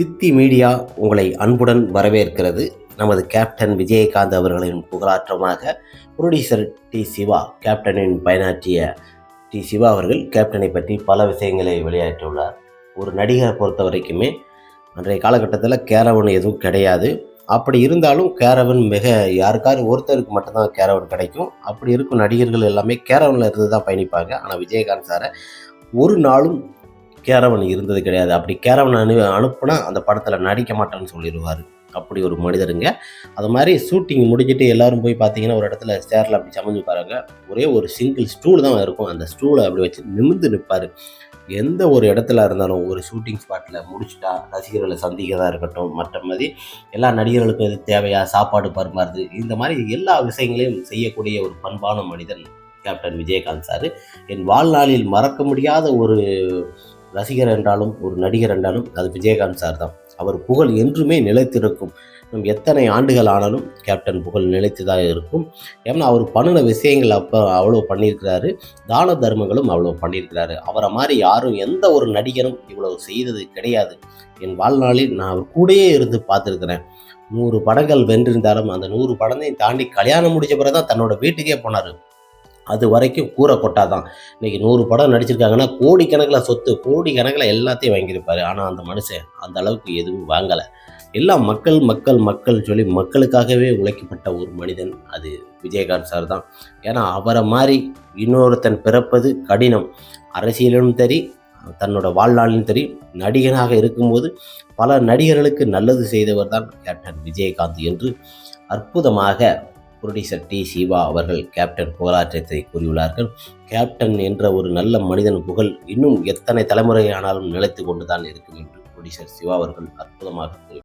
தித்தி media உங்களை அன்புடன் வரவேற்கிறது. நமது கேப்டன் விஜயகாந்த் அவர்களின் புகழாற்றமாக புரொடியூசர் டி சிவா கேப்டனின் பயனாற்றிய டி சிவா அவர்கள் கேப்டனை பற்றி பல விஷயங்களை வெளியாற்றியுள்ளார். ஒரு நடிகரை பொறுத்த வரைக்குமே அன்றைய காலகட்டத்தில் கேரவன் எதுவும் கிடையாது. அப்படி இருந்தாலும் கேரவன் மிக யாருக்காரு ஒருத்தருக்கு மட்டும்தான் கேரவன் கிடைக்கும். அப்படி இருக்கும் நடிகர்கள் எல்லாமே கேரவனில் இருந்து தான் பயணிப்பாங்க. ஆனால் விஜயகாந்த் சாரை ஒரு நாளும் கேரவன் இருந்தது கிடையாது. அப்படி கேரவன் அனு அனுப்புனா அந்த படத்தில் நடிக்க மாட்டேன்னு சொல்லிடுவார். அப்படி ஒரு மனிதருங்க. அது மாதிரி ஷூட்டிங் முடிஞ்சிட்டு எல்லாரும் போய் பார்த்தீங்கன்னா ஒரு இடத்துல சேரில் அப்படி சமைஞ்சு பாருங்க. ஒரே ஒரு சிங்கிள் ஸ்டூல் தான் இருக்கும். அந்த ஸ்டூலை அப்படி வச்சு நிமிர்ந்து நிற்பார் எந்த ஒரு இடத்துல இருந்தாலும் ஒரு ஷூட்டிங் ஸ்பாட்டில் முடிச்சுட்டா ரசிகர்களை சந்திக்கிறதா இருக்கட்டும் மற்ற மாதிரி எல்லா நடிகர்களுக்கும் இது தேவையா சாப்பாடு பரிமாறுது இந்த மாதிரி எல்லா விஷயங்களையும் செய்யக்கூடிய ஒரு பண்பான மனிதன் கேப்டன் விஜயகாந்த் சார். என் வாழ்நாளில் மறக்க முடியாத ஒரு ரசிகர் என்றாலும் ஒரு நடிகர் என்றாலும் அது விஜயகாந்த் சார் தான். அவர் புகழ் என்றுமே நிலைத்திருக்கும். நம் எத்தனை ஆண்டுகள் ஆனாலும் கேப்டன் புகழ் நிலைத்து தான் இருக்கும். ஏன்னா அவர் பண்ணின விஷயங்கள் அப்போ அவ்வளோ பண்ணியிருக்கிறாரு. தான தர்மங்களும் அவ்வளோ பண்ணியிருக்கிறாரு. அவரை மாதிரி யாரும் எந்த ஒரு நடிகரும் இவ்வளவு செய்தது கிடையாது. என் வாழ்நாளில் நான் அவர் கூடயே இருந்து பார்த்துருக்குறேன். நூறு படங்கள் வென்றிருந்தாலும் அந்த நூறு படத்தையும் தாண்டி கல்யாணம் முடிச்ச பிறகு தான் தன்னோட வீட்டுக்கே போனார். அது வரைக்கும் கூரை கொட்டாதான். இன்றைக்கி நூறு படம் நடிச்சிருக்காங்கன்னா கோடிக்கணக்கில் சொத்து கோடிக்கணக்கில் எல்லாத்தையும் வாங்கியிருப்பார். ஆனால் அந்த மனுஷன் அந்த அளவுக்கு எதுவும் வாங்கலை. எல்லாம் மக்கள் மக்கள் மக்கள் சொல்லி மக்களுக்காகவே உழைக்கப்பட்ட ஒரு மனிதன் அது விஜயகாந்த் சார் தான். ஏன்னா அவரை மாதிரி இன்னொருத்தன் பிறப்பது கடினம். அரசியலிலும் சரி தன்னோட வாழ்நாளிலும் சரி நடிகனாக இருக்கும்போது பல நடிகர்களுக்கு நல்லது செய்தவர் தான் கேப்டன் விஜயகாந்த் என்று அற்புதமாக புரொடியூசர் டி சிவா அவர்கள் கேப்டன் புகழாற்றத்தை கூறியுள்ளார்கள். கேப்டன் என்ற ஒரு நல்ல மனிதன் புகழ் இன்னும் எத்தனை தலைமுறையானாலும் நிலைத்து கொண்டுதான் இருக்கும் என்று புரொடியூசர் சிவா அவர்கள் அற்புதமாக கூறி